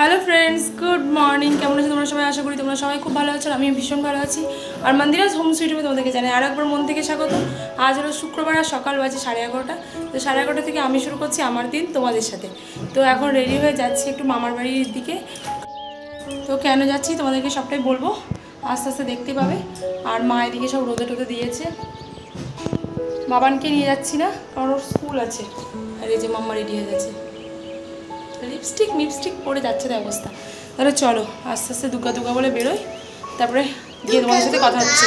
Hello friends good morning কেমন আছো তোমরা সবাই? আশা করি তোমরা সবাই খুব ভালো আছো আমি ভীষণ ভালো আছি। আর মন্দিরাজ হোম সুইটে তোমাদেরকে জানাই আর একবার মন থেকে স্বাগত। আজ হলো শুক্রবার আর সকাল বাজে সাড়ে এগারোটা। তো সাড়ে এগারোটা থেকে আমি শুরু করছি আমার দিন তোমাদের সাথে। তো এখন রেডি হয়ে যাচ্ছি একটু মামার বাড়ির দিকে। তো কেন যাচ্ছি তোমাদেরকে সবটাই বলব? আস্তে আস্তে দেখতে পাবে। আর মা এদিকে সব রোদে টোদে দিয়েছে। বাবানকে নিয়ে যাচ্ছি না, কারণ ওর স্কুল আছে। আর এই যে মাম্মা রেডি হয়ে গেছে। লিপস্টিক মিপস্টিক পরে যাচ্ছে তো অবস্থা। তাহলে চলো, আস্তে আস্তে দুর্গা দুর্গা বলে বেরোই, তারপরে গিয়ে তোমাদের সাথে কথা হচ্ছে।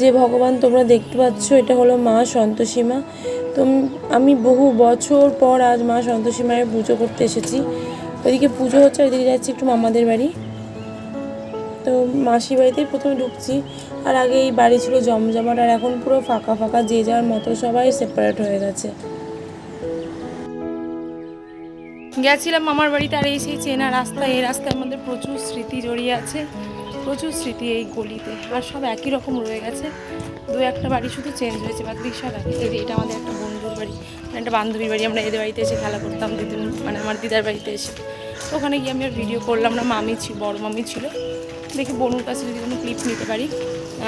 যে ভগবান তোমরা দেখতে পাচ্ছ, এটা হলো মা সন্তোষীমা তো আমি বহু বছর পর আজ মা সন্তোষী মায়ের পুজো করতে এসেছি। ওইদিকে পুজো হচ্ছে ওইদিকে যাচ্ছি একটু মামাদের বাড়ি। তো মাসি বাড়িতেই প্রথমে ঢুকছি, আর আগে এই বাড়ি ছিল জমজমাট, আর এখন পুরো ফাঁকা ফাঁকা, যে যার মতো সবাই সেপারেট হয়ে গেছে। গেছিলাম মামার বাড়িতে, আর এই সেই চেনা রাস্তা, এই রাস্তায় আমাদের প্রচুর স্মৃতি জড়িয়ে আছে, প্রচুর স্মৃতি এই গলিতে, আর সব একই রকম রয়ে গেছে। দু একটা বাড়ি শুধু চেঞ্জ হয়েছে বাকি সব একই এটা আমাদের একটা একটা বান্ধবীর বাড়ি, আমরা এদের বাড়িতে এসে খেলা করতাম দিদিন মানে আমার দিদার বাড়িতে এসে। ওখানে গিয়ে আমি আর ভিডিও করলাম না, মামি ছিল বড় মামি ছিল। দেখি বনুর কাছে যদি কোনো ক্লিপ নিতে পারি।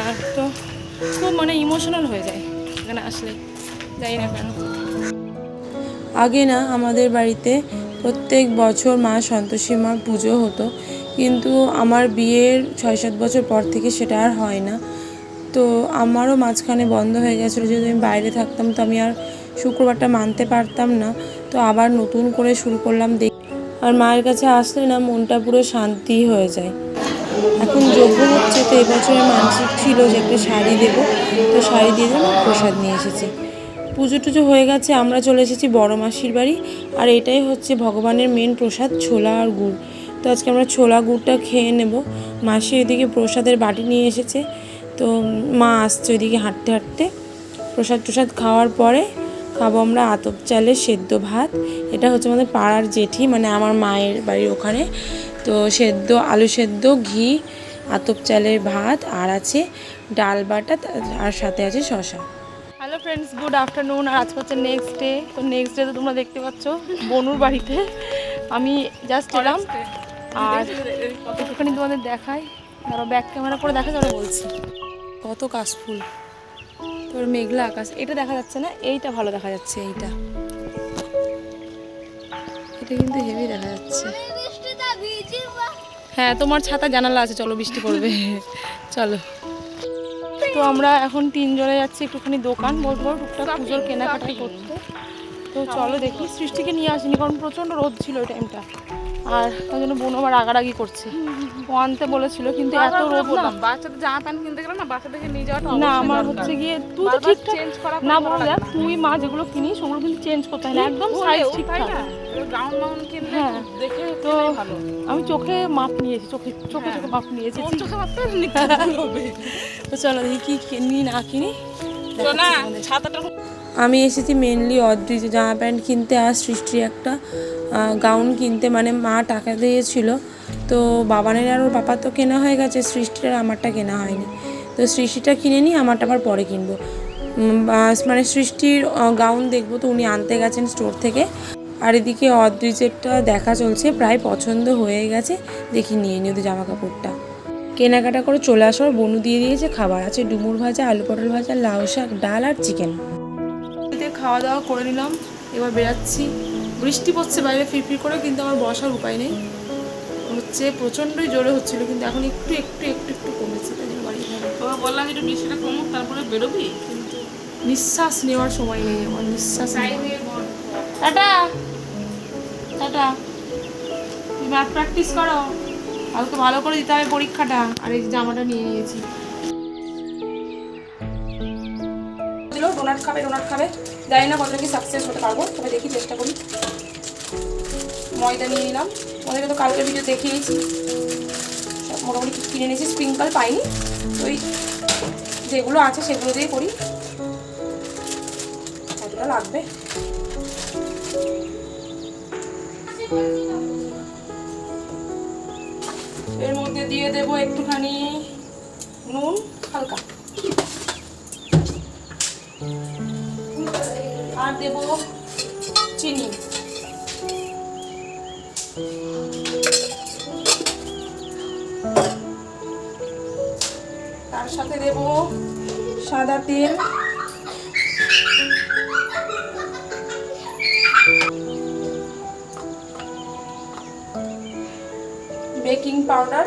আর তো খুব মানে ইমোশনাল হয়ে যায় এখানে আসলে, যাই না কেন। আগে না আমাদের বাড়িতে প্রত্যেক বছর মা সন্তোষী মার পুজো হতো। কিন্তু আমার বিয়ের ছয় সাত বছর পর থেকে সেটা আর হয় না। তো আমারও মাঝখানে বন্ধ হয়ে গেছিল যদি আমি বাইরে থাকতাম, তো আমি আর শুক্রবারটা মানতে পারতাম না, তো আবার নতুন করে শুরু করলাম দেখ আর মায়ের কাছে আসলে না মনটা পুরো শান্তি হয়ে যায়। এখন যোগ্য হচ্ছে, তো এবছরের মানসিক ছিল যে একটা শাড়ি দেবো, তো শাড়ি দিয়ে দিলাম প্রসাদ নিয়ে এসেছি। পুজো টুজো হয়ে গেছে, আমরা চলে এসেছি বড় মাসির বাড়ি, আর এটাই হচ্ছে ভগবানের মেন প্রসাদ, ছোলা আর গুড়। তো আজকে আমরা ছোলা গুড়টা খেয়ে নেব। মাসি ওইদিকে প্রসাদের বাটি নিয়ে এসেছে, তো মা আসছে ওইদিকে হাঁটতে হাঁটতে। প্রসাদ টসাদ খাওয়ার পরে খাব আমরা আতপ চালের সেদ্ধ ভাত। এটা হচ্ছে আমাদের পাড়ার জেঠি মানে আমার মায়ের বাড়ির ওখানে। তো সেদ্ধ আলু সেদ্ধ ঘি আতপ চালের ভাত আর আছে ডাল বাটা আর সাথে আছে শশা হ্যালো ফ্রেন্ডস গুড আফটারনুন আর আজকে হচ্ছে নেক্সট ডে তো নেক্সট ডে তো তোমরা দেখতে পাচ্ছ বনুর বাড়িতে। আমি জাস্ট এলাম আর একটুখানি তোমাদের দেখাই। ধরো ব্যাক ক্যামেরা করে দেখা যাবে বলছি। কত কাশফুল। তোর মেঘলা আকাশ এটা দেখা যাচ্ছে না এইটা ভালো দেখা যাচ্ছে এইটা। এটা কিন্তু হেভি দেখা যাচ্ছে। হ্যাঁ তোমার ছাতা জানালা আছে চলো বৃষ্টি পড়বে। চলো। তো আমরা এখন তিন তিনজনে যাচ্ছি একটুখানি দোকান পারো টুকটাক পুজোর কেনাকাটা করতে। তো চলো দেখি সৃষ্টিকে নিয়ে আসিনি কারণ প্রচণ্ড রোদ ছিল ওই টাইমটা আর তাই জন্য বোন আবার রাগারাগি করছে। ও আনতে বলেছিল কিন্তু এত রোদ না। বাচ্চাদের জামা প্যান্ট কিনতে গেলে না বাচ্চাদেরকে নিয়ে যাওয়াটা না আমার হচ্ছে গিয়ে তুই তো ঠিকঠাক চেঞ্জ করা না বলো দেখ তুই মা যেগুলো কিনিস ওগুলো কিন্তু চেঞ্জ করতে হয় না। একদম সাইজ ঠিকঠাক। গাউন মাউন কিনলে হ্যাঁ। দেখে তো আমি চোখে মাপ নিয়েছি চোখে চোখে চোখে মাপ নিয়েছি। চোখে নিতে তো চলো দেখি কি কিনি না কিনি। না ছাতাটা আমি এসেছি মেনলি অদ্রিজ জামা প্যান্ট কিনতে আর সৃষ্টি একটা গাউন কিনতে মানে মা টাকা দিয়েছিল। তো বাবানের আর ওর বাবা তো কেনা হয়ে গেছে, সৃষ্টির আর আমারটা কেনা হয়নি। তো সৃষ্টিটা কিনে নিই আমারটা আবার পরে কিনবো। মানে সৃষ্টির গাউন দেখব তো উনি আনতে গেছেন স্টোর থেকে। আর এদিকে অদ্রিজেরটা দেখা চলছে, প্রায় পছন্দ হয়ে গেছে, দেখি নিয়ে নিই ওদের জামা কাপড়টা কেনাকাটা করে চলে আসার বনু দিয়ে দিয়েছে খাবার। আছে ডুমুর ভাজা, আলু পটল ভাজা, লাউ শাক, ডাল আর চিকেন। খাওয়া দাওয়া করে নিলাম, এবার বেরাচ্ছি। বৃষ্টি পড়ছে বাইরে ফিরফির করে কিন্তু আমার বসার উপায় নেই। হচ্ছে প্রচণ্ডই জোরে হচ্ছিল কিন্তু এখন একটু একটু একটু একটু কমেছে তাই জন্য বাড়ি বললাম একটু বৃষ্টিটা কমুক তারপরে বেরোবি? কিন্তু নিঃশ্বাস নেওয়ার সময় নেই আমার নিঃশ্বাস টাটা! টাটা! তুমি ম্যাথ প্র্যাকটিস করো। কালকে ভালো করে দিতে হবে পরীক্ষাটা আর এই জামাটা নিয়ে নিয়েছি। দিল ডোনাট খাবে ডোনাট খাবে। জানি না কতটা কি সাকসেস হতে পারব, তবে দেখি চেষ্টা করি। ময়দা নিয়ে নিলাম। ওদেরকে তো কালকে ভিডিও দেখিয়েছি সব মোটামুটি কিনে নিয়েছি স্প্রিঙ্কল পাইনি। ওই যেগুলো আছে সেগুলো দিয়ে করি। কতটা লাগবে? এর মধ্যে দিয়ে দেবো একটুখানি নুন, হালকা। আর দেব চিনি। তার সাথে দেব সাদা তেল। Baking powder.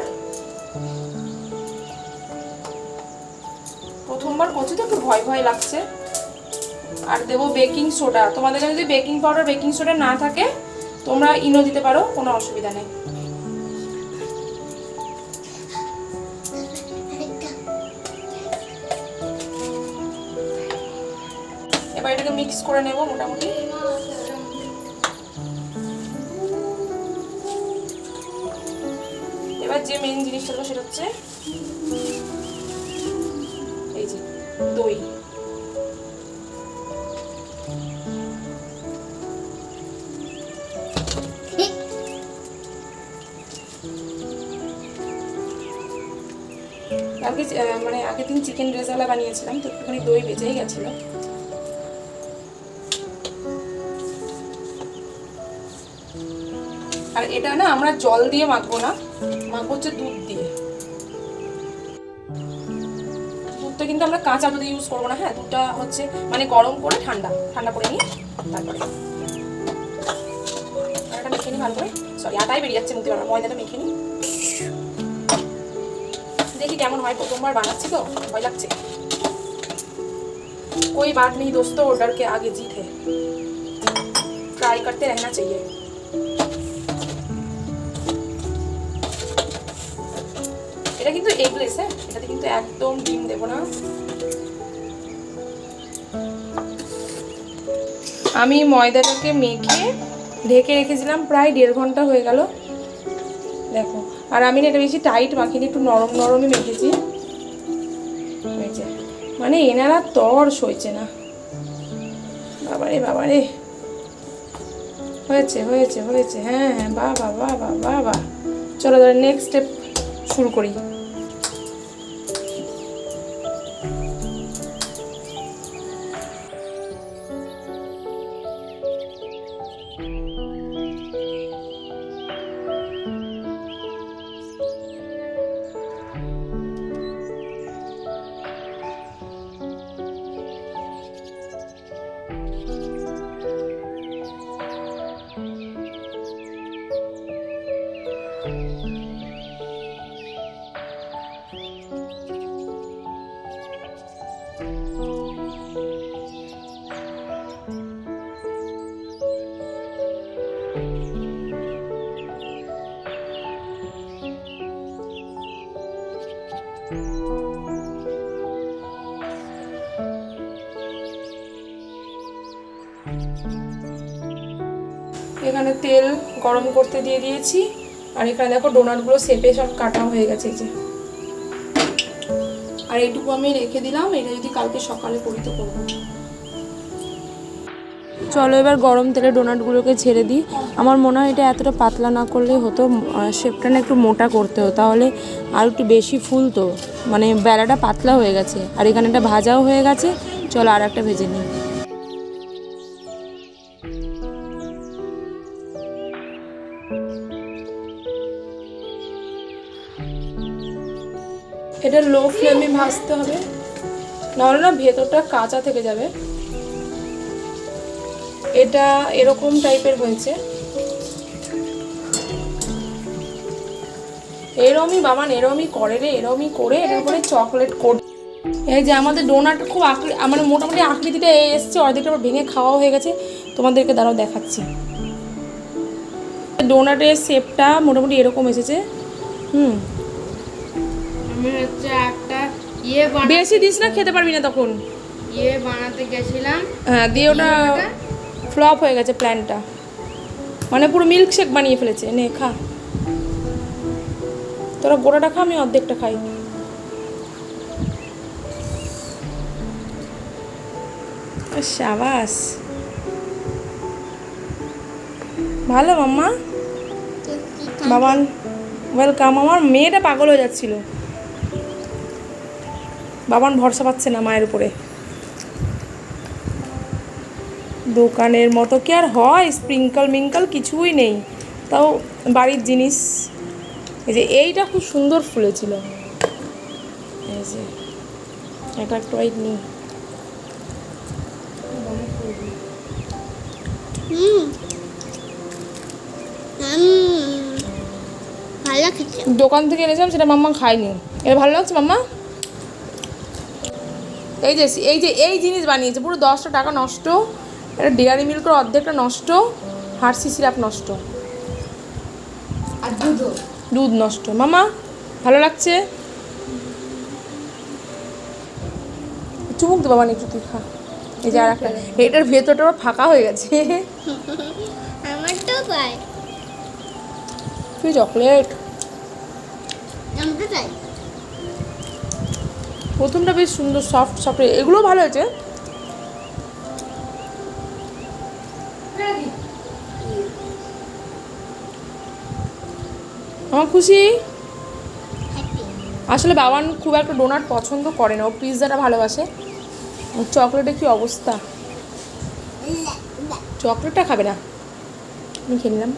প্রথমবার করছি তো একটু ভয় ভয় লাগছে। আর দেবো বেকিং সোডা তোমাদের কাছে যদি বেকিং পাউডার বেকিং সোডা না থাকে, তোমরা ইনো দিতে পারো, কোনো অসুবিধা নেই। এবার এটাকে মিক্স করে নেব মোটামুটি। এবার যে মেন জিনিসটা সেটা হচ্ছে এই যে দই। কালকে মানে আগের দিন চিকেন রেজালা বানিয়েছিলাম, তো একটুখানি দই বেঁচেই গেছিল। আর এটা না আমরা জল দিয়ে মাখবো না, মাখবো হচ্ছে দুধ দিয়ে। দুধটা কিন্তু আমরা কাঁচা দুধ ইউজ করব না হ্যাঁ? দুধটা হচ্ছে মানে গরম করে ঠান্ডা ঠান্ডা করে নিয়ে তারপরে। মেখে নিই ভালো করে। সরি আটাই বেরিয়ে যাচ্ছে মুখে ময়দাটা মেখে নিই দেখি কেমন হয় প্রথমবার বানাচ্ছি তো ভয় লাগছে कोई बात नहीं दोस्तों डर के आगे जीत है ट्राई करते रहना चाहिए এটা কিন্তু এগলেস হ্যাঁ এটাতে কিন্তু একদম ডিম দেবো না আমি ময়দাটাকে মেখে ঢেকে রেখেছিলাম প্রায় দেড় ঘন্টা হয়ে গেল দেখো আর আমি না এটা বেশি টাইট মাখিনি, একটু নরম নরমই মেখেছি। হয়েছে মানে এনারা তর সইছে না। বাবারে বাবারে। হয়েছে হয়েছে হয়েছে। হ্যাঁ হ্যাঁ বাহ বাবা বাহ বা চলো তাহলে নেক্সট স্টেপ শুরু করি। এখানে তেল গরম করতে দিয়ে দিয়েছি। আর এখানে দেখো ডোনাটগুলো সেপে সব কাটা হয়ে গেছে যে। আর এইটুকু আমি রেখে দিলাম, এটা যদি কালকে সকালে করি তো করব। চলো এবার গরম তেলে ডোনাটগুলোকে ছেড়ে দিই। আমার মনে হয় এটা এতটা পাতলা না করলেই হতো শেপটা না একটু মোটা করতে হতো। তাহলে আর একটু বেশি ফুলতো। মানে বেলাটা পাতলা হয়ে গেছে। আর এখানে একটা ভাজাও হয়ে গেছে। চলো আর একটা ভেজে নিই। এটা লো ফ্লেমে ভাজতে হবে। নাহলে না ভেতরটা কাঁচা থেকে যাবে। এটা এরকম টাইপের হয়েছে। এরমই বাবা, এরমই করে রে, এরমই করে, এটার উপরে চকলেট কোট এই যে আমাদের ডোনাট খুব আকৃতি মানে মোটামুটি আকৃতিটা এসছে, অর্ধেকটা আবার ভেঙে খাওয়া হয়ে গেছে। তোমাদেরকে দাঁড়াও দেখাচ্ছি। ডোনাটের শেপটা মোটামুটি এরকম এসেছে। হুম। আমি হচ্ছে একটা ইয়ে বেশি দিস না খেতে পারবি না তখন। ইয়ে বানাতে গেছিলাম। হ্যাঁ দিয়ে ওটা ফ্লপ হয়ে গেছে প্ল্যানটা। মানে পুরো মিল্ক শেক বানিয়ে ফেলেছে। নে খা। তোরা গোড়াটা খা আমি অর্ধেকটা খাই। সাবাস। ভালো মাম্মা। বাবান। ওয়েলকাম আমার মেয়েটা পাগল হয়ে যাচ্ছিল। বাবান ভরসা পাচ্ছে না মায়ের উপরে। দোকানের মতো কি আর হয়? স্প্রিঙ্কল মিঙ্কল কিছুই নেই। তাও বাড়ির জিনিস। এই যে এইটা খুব সুন্দর ফুলেছিল। এই যে একটু ওয়াইট নিই। হুম ভালো খেতে দোকান থেকে এনেছিলাম সেটা মাম্মা খায়নি। এটা ভালো লাগছে মাম্মা? এই যে এই যে এই জিনিস বানিয়েছে পুরো দশটা টাকা নষ্ট। এটা ডেয়ারি মিল্কের অর্ধেকটা নষ্ট হার্সি সিরাপ নষ্ট। আর দুধও? দুধ নষ্ট। মামা ভালো লাগছে? চুমুক দে বাবা একটু তুই খা। এই যে আর একটা এটার ভেতরটা ফাঁকা হয়ে গেছে। আমার তো তুই চকলেট আমি তো চাই। প্রথমটা বেশ সুন্দর সফট সফট এগুলো ভালো হয়েছে? আমার খুশি? আসলে বাবান খুব একটা ডোনাট পছন্দ করে না। ও পিৎজাটা ভালোবাসে। চকলেটের কি অবস্থা? চকলেটটা খাবে না। আমি খেয়ে নিলাম।